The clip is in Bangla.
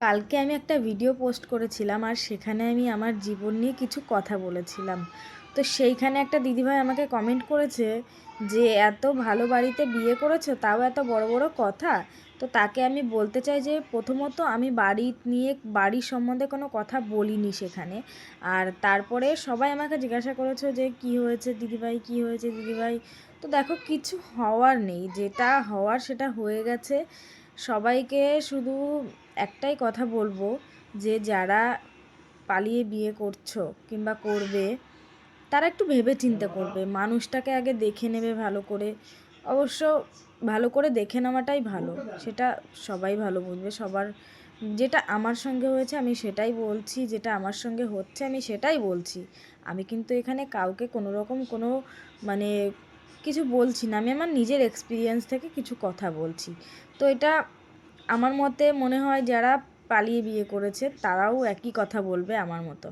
কালকে আমি একটা ভিডিও পোস্ট করেছিলাম আর সেখানে আমি আমার জীবন নিয়ে কিছু কথা বলেছিলাম। তো সেইখানে একটা দিদিভাই আমাকে কমেন্ট করেছে যে, এত ভালো বাড়িতে বিয়ে করেছ, তাও এত বড় বড় কথা? তো তাকে আমি বলতে চাই যে, প্রথমত আমি বাড়ি নিয়ে বাড়ির সম্বন্ধে কোনো কথা বলিনি সেখানে। আর তারপরে সবাই আমাকে জিজ্ঞাসা করেছ যে, কি হয়েছে দিদিভাই? কি হয়েছে দিদিভাই? তো দেখো, কিছু হওয়ার নেই। যেটা হওয়ার সেটা হয়ে গেছে। সবাইকে শুধু একটাই কথা বলব যে যারা পালিয়ে বিয়ে করছ কিংবা করবে, তারা একটু ভেবে চিন্তে করবে। মানুষটাকে আগে দেখে নেবে ভালো করে। অবশ্য ভালো করে দেখে নেওয়াটাই ভালো, সেটা সবাই ভালো বুঝবে। সবার যেটা আমার সঙ্গে হয়েছে আমি সেটাই বলছি, যেটা আমার সঙ্গে হচ্ছে আমি সেটাই বলছি। আমি কিন্তু এখানে কাউকে কোনো রকম কোনো মানে কিছু বলছি না। আমি আমার নিজের এক্সপিরিয়েন্স থেকে কিছু কথা বলছি। তো এটা আমার মতে মনে হয় যারা পালিয়ে বিয়ে করেছে তারাও একই কথা বলবে আমার মতো।